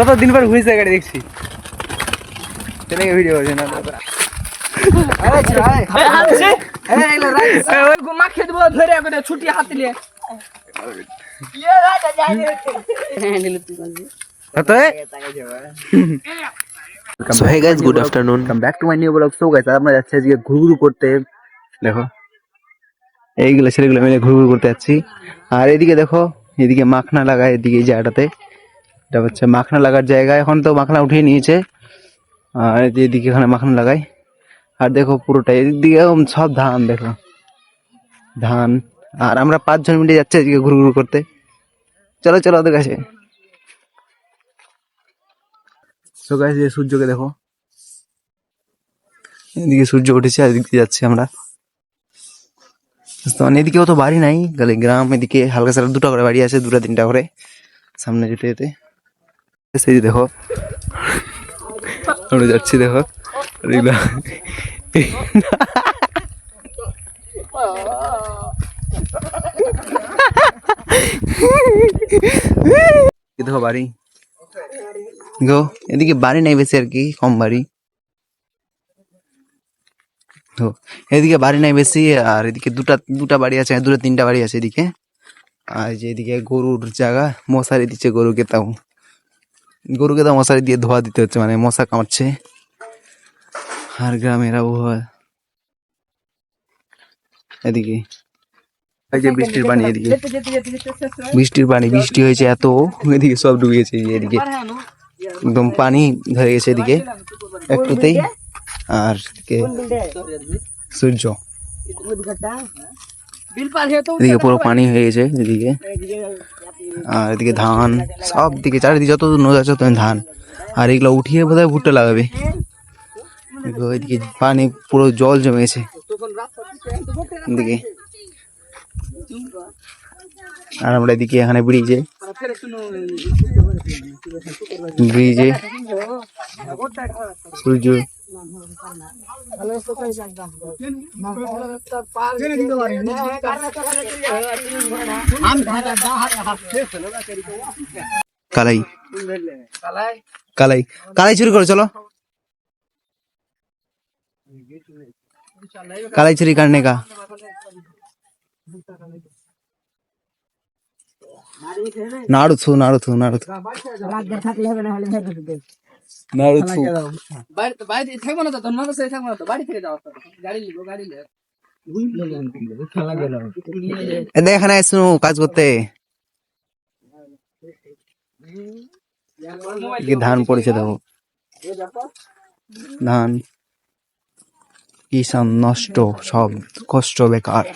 কতদিন পর ঘুরছে গাড়ি দেখছি। ভিডিও করছে না ওই গুমা খেয়ে দেবো ধরে করে ছুটি হাতে নিয়ে। So hey guys good afternoon come back to my new blog so guys আমরা যাচ্ছি আজকে ঘুরঘুর করতে। দেখো এইগুলো ছেলেগুলো মিলে ঘুরঘুর করতে যাচ্ছি। আর এদিকে দেখো এদিকে মাখনা লাগায় এদিকে জায়গাটাতে। এটা হচ্ছে মাখনা লাগার জায়গা। এখন তো মাখনা উঠিয়ে নিয়েছে। আর এদিকে এখানে মাখনা লাগাই। আর দেখো পুরোটা এদিক সব ধান, দেখো। ধান। আর আমরা পাঁচজন মিলে যাচ্ছি আজকে ঘুরঘুর করতে। চলো চলো ওদের কাছে। তো এই সূর্যকে দেখো। এদিকে সূর্য উঠেছে আর এদিক দিয়ে যাচ্ছি আমরা। তো মানে এদিকে অত বাড়ি নাই। গেলে গ্রাম, এদিকে হালকা সারা দুটো করে বাড়ি আছে, দুটো তিনটা করে। সামনে যেতে যেতে। যে দেখো। আমরা যাচ্ছি দেখো। দেখো বাড়ি। গো, এদিকে বাড়ি নাই বেশি আর কি, কম বাড়ি। এদিকে বাড়ি নাই বেশি আর এদিকে দুটা দুটা বাড়ি আছে, দুটো তিনটা বাড়ি আছে এদিকে। আর যে এদিকে গরুর জায়গা, মশারি দিচ্ছে গরুকে তাও। গরুকে তাও মশারি দিয়ে ধোয়া দিতে হচ্ছে মানে মশা কামড়ছে। আর গ্রামের আবহাওয়া। এদিকে। এই যে বৃষ্টির পানি এদিকে। হয়। বৃষ্টির পানি বৃষ্টি হয়েছে এত এদিকে সব ডুবে গেছে এদিকে। একদম পানি ধরে গেছে এদিকে। একটুতেই। আর এদিকে সূর্য। হয়ে। তো এদিকে পুরো পানি হয়ে গেছে এদিকে আর এদিকে ধান, সব দিকে, চারিদিকে যত নদী আছে তত ধান। আর এগুলো উঠিয়ে বোধহয় ভুট্টা লাগাবে। এদিকে পানি পুরো জল জমে গেছে এদিকে। আর আমরা এদিকে এখানে ব্রিজে। ব্রিজে। সূর্য কালাই কালাই কালাই চুরি করো চলো कालाई चोरी करने का নাড়ুথু নাড়ুথু নাড়ুথু নাড়ুথু বাড়িতে বাড়িতে থাকব না তো তোর থাকব না তো বাড়ি যাওয়া গাড়ি নিবো গাড়ি নিয়ে। এখানে আসু কাজ করতে। ধান পড়েছে দেখো। ধান। কিষান নষ্ট সব কষ্ট বেকার।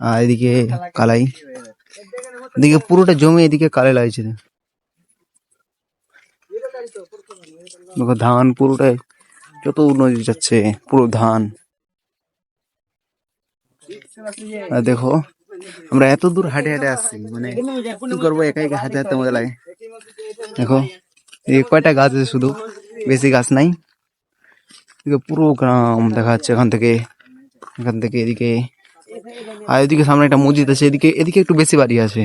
আর এদিকে কালাই। এদিকে পুরোটা জমি এদিকে কালাই লাগছে দেখো, ধান পুরোটাই যত নদী যাচ্ছে, পুরো ধান। আর দেখো, আমরা এত দূর হাঁটে হাঁটে আসছি মানে কি করব একা একা হাঁটে হাঁটতে মজা লাগে। দেখো, এই কয়টা গাছ আছে শুধু? বেশি গাছ নাই। পুরো গ্রাম দেখা যাচ্ছে এখান থেকে এখান থেকে এদিকে। আর এদিকে সামনে একটা মসজিদ আছে, এদিকে এদিকে একটু বেশি বাড়ি আছে।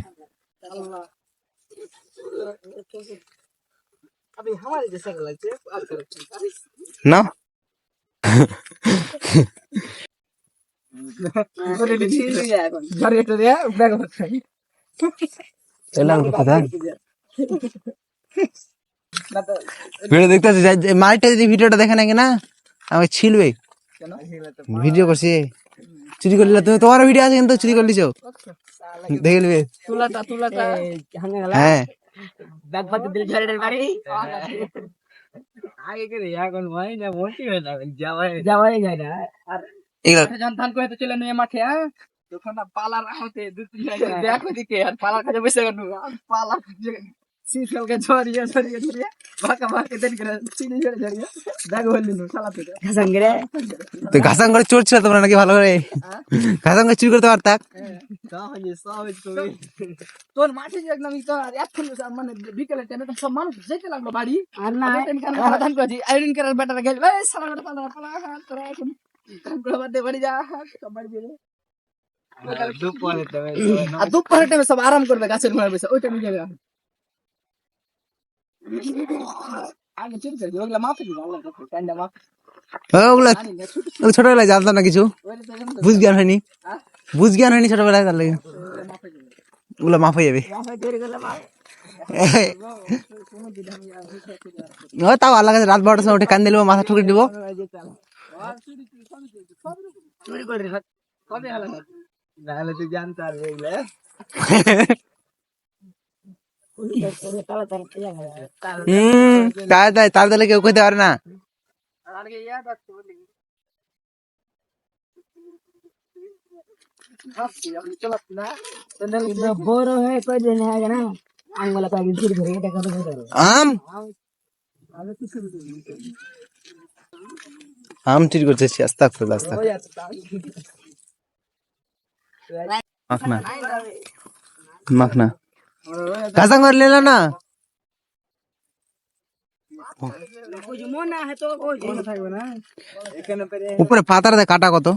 না ভিডিও দেখতে মাইটা যদি ভিডিওটা দেখে নাকি না? আমাকে ছিলবে। ভিডিও করছি। চুরি করলি তুমি তোমার ভিডিও আছে কিন্তু চুরি করলিছ দেখে নিবে। তুলাটা তুলাটা। হ্যাঁ। বাড়ি? আগে করে এখন হয় না বলছি না যাওয়াই যাওয়াই যায় না। আর এগুলা যখন ধান করে চলে নিয়ে মাঠে হ্যাঁ? তখন না পালার হতে দু তিন জায়গায় দেখ আর পালার কাছে বসে গেল পালা শীতকালকে ঝরিয়ে ঝরিয়ে ঝরিয়ে ভাকা ভাকে দেরি করে চিনি ঝরে ঝরিয়ে ব্যাগ হল নিল খালা থেকে তো ঘাসাং করে চোর ছিল তোমরা নাকি ভালো করে? ঘাসাং করে চুরি করতে তোর মাঠে যে একদম তো এখন মানে বিকেলে টাইমে সব মানুষ যেতে লাগল বাড়ি আর না ধান করেছি আইরিন করার বেটারা গেল এই সারা বেটা পালা পালা তোরা এখন ধান বাড়ি যা সব বাড়ি গেলে দুপুরের টাইমে সব আরাম করবে গাছের ঘরে বসে ওই টাইমে যাবে আগে চুরি করি ওগুলা মাফে ওগুলা ছোটবেলায় জানতাম না কিছু? বুঝ জ্ঞান হয়নি? হ্যাঁ? বুঝ জ্ঞান হয়নি ছোটবেলায় তার লাগে? ওগুলা মাফে হয়ে যাবে। তাও আল্লাহ কাছে রাত বারোটার সময় উঠে কান দিলে, মাথা ঠুকে দিব। তার তাহলে কেউ কইতে পারে না আগে ইয়াদ আছে বলি বড় হয়ে কই দিন না আঙ্গুলা কয়েকদিন চুরি করে এটা কথা আম? আমি চুরি করছে আস্তাক করে আস্তাক মাখনা। মাখনা। কাঁচা করে লেলা না? উপরে পাতার কাটা কত?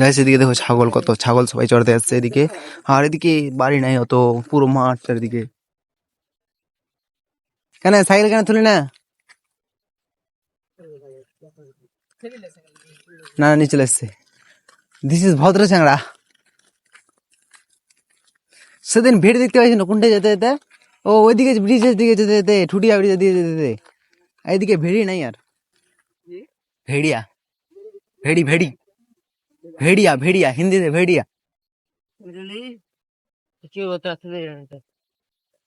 গাইস এদিকে দেখো ছাগল কত ছাগল সবাই চড়তে আসছে এদিকে। আর এদিকে বাড়ি নাই অত পুরো মাঠ চারিদিকে কেন সাইকেল কেন তুলি না? না না, নিচে চলে এসছে দিস ইজ ভদ্র চ্যাংড়া। সেদিন ভিড় দেখতে পাইছি না কোনটা যেতে যেতে? ও ওইদিকে ব্রিজের দিকে যেতে যেতে ঠুটিয়া ব্রিজের দিকে যেতে। যেতে এইদিকে ভেড়ি নাই আর। ভেড়িয়া ভেড়ি ভেড়ি ভেড়িয়া ভেড়িয়া হিন্দিতে ভেড়িয়া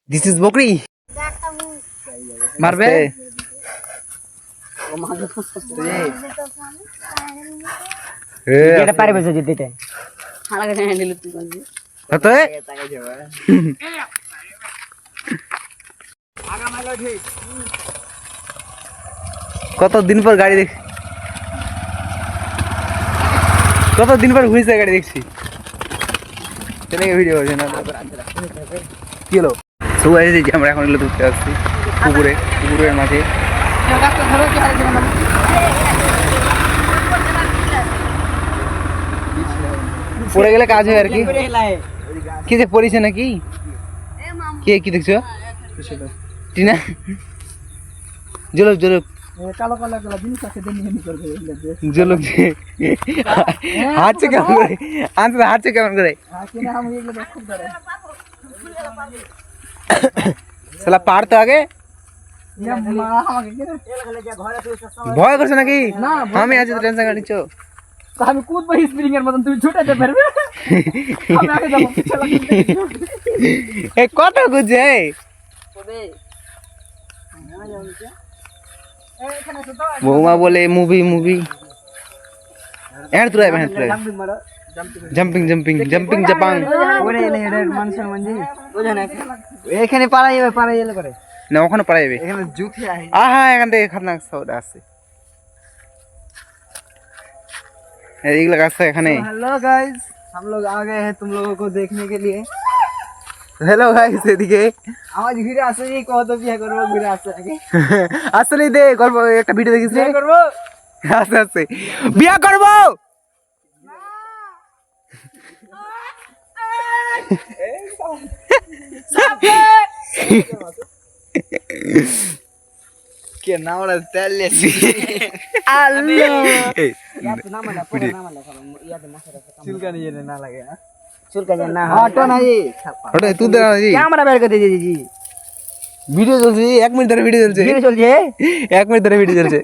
দিস ইজ বকরি মারবে এটা পারবে যে দিতে হালাকা হ্যান্ডেল তুই পারবি কত কত দিন পর গাড়ি দেখ কত দিন পর ঘুরছে গাড়ি দেখছি। ছেলেকে ভিডিও করছে না কি হলো? সবাই এসেছি আমরা এখন এগুলো ঘুরতে আসছি, পুকুরে, পুকুরের মাঝে পড়ে গেলে কাজ হয় আর কি। কি যে পড়েছে নাকি? কে, কি দেখছ? টিনা? জলক জলক। কালো কালো কালো জিনিস আছে দেন নিয়ে করবে জলক হাঁটছে কেমন করে আনতে হাঁটছে কেমন করে হ্যাঁ কিনা আমি এগুলো দেখতে পারে সালা পার তো আগে ইয়া মা আমাকে কিনা ভয় করছে নাকি না, আমি আছি তো টেনশন কাটিছ তো আমি কুদ ভাই স্প্রিং এর মতন তুমি ছুটাতে পারবে আমি আগে যাব পিছে লাগি এ কত গুজে এখানে তো তো বৌমা বলে মুভি মুভি এর তুই এর তুই জাম্পিং মারো জাম্পিং জাম্পিং জাম্পিং জাপাং ওরে এলে এর মানুষের মঞ্জি বুঝে না এখানে পাড়াই যাবে পাড়াই এলে করে না ওখানে পড়াইবে এখানে জুথি আই আহা এখান থেকে খাতনাক সৌদা আছে এইগুলো গাছ তো এখানে हेलो गाइस हम लोग आ गए हैं तुम लोगों को देखने के लिए হ্যালো গাইস এদিকে আওয়াজ ঘুরে আসে এই কত বিয়ে করব ঘুরে আসে আগে। আসলে দে গল্প একটা ভিডিও দেখিস বিয়ে করব? আস্তে আস্তে। বিয়া করব! কে না ওরা তেল লেছি চুলকানি যেন না লাগে চুলকানি না হটো না? चुल का जाना ऑटो नहीं ऑटो तू दे जी कैमरा बैठ कर दे जी जी ভিডিও চলছে এক মিনিট ধরে ভিডিও চলছে ভিডিও চলছে এক মিনিট ধরে ভিডিও চলছে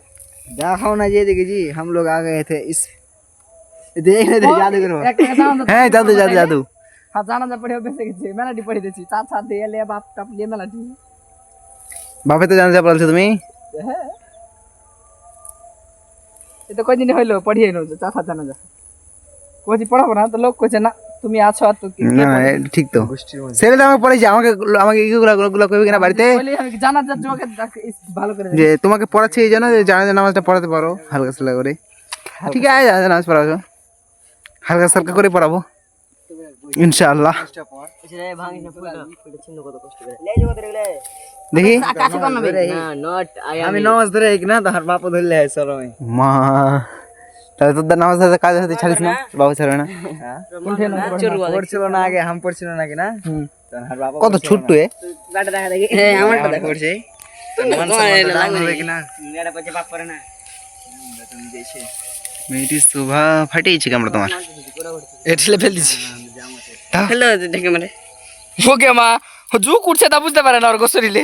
দেখাও না যে দেখি জি हम लोग आ गए थे इस देख रहे थे जादूगर হ্যাঁ জাদু জাদু জাদু হ্যাঁ জানা যা পড়ে বেঁচে গেছে মেলাটি পড়ে দিয়েছি চার চার দিয়ে এলে বাপ টাপ নিয়ে মেলাটি বাপে তো জানা যা পড়ালছো তুমি হ্যাঁ এটা কয়দিন হইলো পড়িয়ে নো চার চার জানা যা কোচি পড়াবো না তো লোক কোচে না তুমি আছো আর তো না ঠিক তো। আমাকে আমাকে আমাকে এগুলো গুলো কইবে কিনা বাড়িতে? আমি ইস, ভালো করে যে তোমাকে পড়াচ্ছি এই জন্য যে জানাজা নামাজটা পড়াতে পারো হালকা সালকা করে। ঠিক আছে জানাজা নামাজ পড়াবো। হালকা সালকা করে পড়াবো। ইনশাআল্লাহ। দেখি। আমি নামাজ ধরে না তার বাপ ধরলে মা। তাহলে তোর নামাজ হাতে কাজ হাতে ছাড়িস না? বাবু ছাড়বে না? পড়ছিল না আগে হাম পড়ছিল নাকি না? কত ছোট্ট এ? আমারটা করছে। মেয়েটি শোভা ফাটিয়েছে কেমন তোমার। এটলে ফেল দিছি ওকে মা তা বুঝতে পারে না ওর গোসরিলে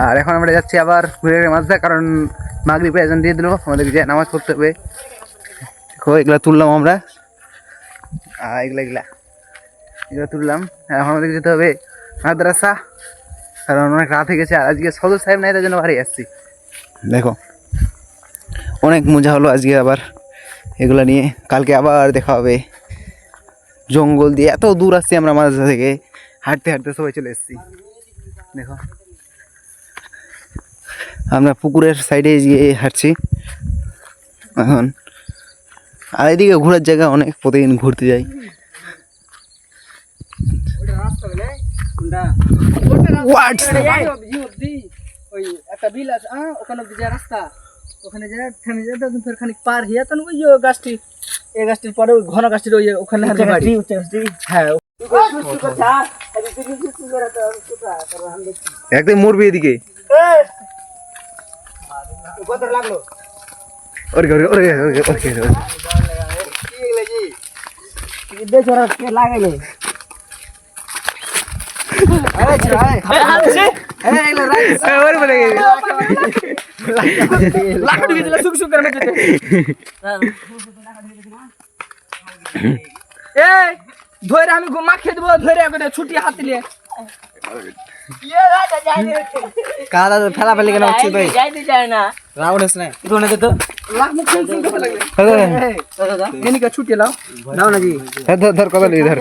আর এখন আমরা যাচ্ছি আবার ঘুরে মাঝে, কারণ মাগরিব এজন দিয়ে দিল আমাদেরকে যে নামাজ পড়তে হবে। এগুলা তুললাম আমরা। আর এগুলা এগুলা। এগুলো তুললাম। এখন আমাদেরকে যেতে হবে মাদ্রাসা, কারণ অনেক রাত হয়ে গেছে, আর আজকে সদর সাহেব নাই তার জন্য বাড়ি আসছি। দেখো, অনেক মজা হলো আজকে আবার। এগুলো নিয়ে কালকে আবার দেখা হবে। জঙ্গল দিয়ে এত দূর আসছি আমরা মাদ্রাসা থেকে। হাঁটতে হাঁটতে সবাই চলে এসেছি। দেখো। আমরা পুকুরের সাইডে গিয়ে হাঁটছি। এখন। আর এদিকে ঘোরার জায়গা অনেক প্রতিদিন ঘুরতে যাই। What? ওই একটা বিল আছে আহ, ওখানে অব্দি যে রাস্তা ওখানে যে থেমে যায় তখন ফের খানিক পার হইয়া তখন ওই যে গাছটি এই গাছটির পরে ওই ঘন গাছটির ওই ওখানে আর বাড়ি হ্যাঁ একদম মরবি এদিকে ওরে একটা হাত কাদা ফেলা ফেলি কেন হচ্ছে ভাই? রাউন্ড আছে না। তো। লাও নাও। না জি ধর ধর ধর। কথা লিয়ে ধর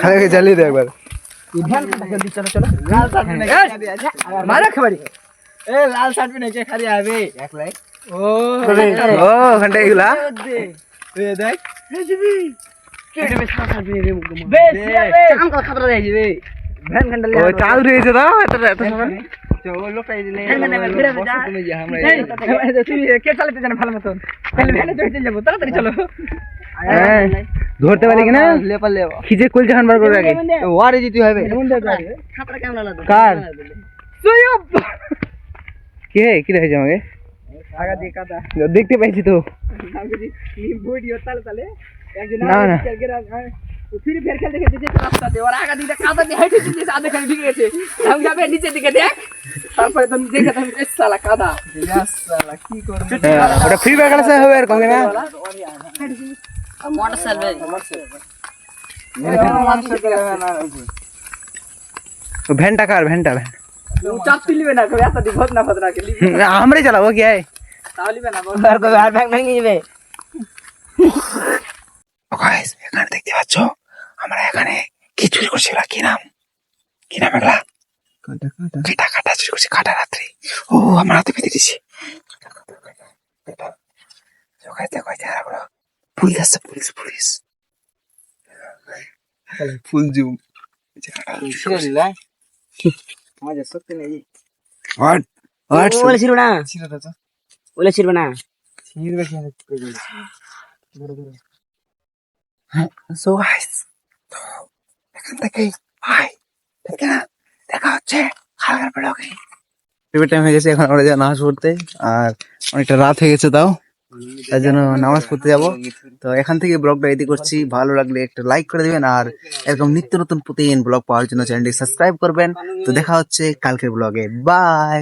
খালি জ্বালিয়ে দে একবার। চলো চলো। লাল শার্ট পিনে মারা খাবারি। এ লাল শার্ট পিনে কে খালি আবে একলাই ও ও ঘণ্টা এগুলা? এ দেখ। বেশ কাম কর খাবার দেই দিবে। ভ্যান ঘণ্টা ও চাল রয়েছে তো এত এত সময়? কে চালাতে জানে ভালো মতন? তাহলে ভ্যানে চড়ে যাব তাড়াতাড়ি চলো। হ্যাঁ, ধরতে পারি কিনা? লেপা লেপা। খিজে কুল জাহান বার করে আগে। ওয়ারে জিতে হবে। কার? সয়ব! কে কি দেখেছে আমাকে? আগা দিয়ে দেখতে পাইছি তো। ভিডিও তালে তালে। একজন না, না। ফিরে ফের খেলতে খেলতে যেতে রাস্তাতে ওর আগা দিকে কাদা দিয়ে হেঁটে দিয়েছে আধে খালি ঢুকে গেছে। আমি যাবে নিচের দিকে দেখ। তারপরে তুমি দেখে তুমি সালা কাদা সালা কি করবে হ্যাঁ, ওটা ফ্রি ফায়ার খেলা হবে আর কমে না? ও ভ্যানটা কার ভ্যানটা ভ্যান চাপ তুলিবে না কবে এত দিন ভদনা ভদনা কে লিবে আমরাই চালাবো কি আয়? তাও লিবে না আর কবে আর ব্যাগ ভেঙে যাবে গাইস এখানে দেখতে পাচ্ছ আমরা এখানে কি চুরি করছিল কি নাম কি নাম এগুলা কাটা কাটা চুরি করছি কাটা রাত্রি। ও আমরা হাতে পেতে দিছি দেখো দেখো পুলিশ আছে পুলিশ পুলিশ। ফুল জুম না। এখান থেকে বাই দেখা হচ্ছে। খাবার ব্লগে প্রিপেয়ার টাইম হয়ে গেছে, এখন আমরা যাব নামাজ পড়তে। আর অনেকটা রাত হয়ে গেছে তাও। তার জন্য নামাজ পড়তে যাব। তো এখান থেকে ব্লগটা এডিট করছি। ভালো লাগলে একটা লাইক করে দিবেন। আর এরকম নিত্য নতুন প্রতিদিন ব্লগ পাওয়ার জন্য চ্যানেলটি সাবস্ক্রাইব করবেন। তো দেখা হচ্ছে কালকের ব্লগে। বাই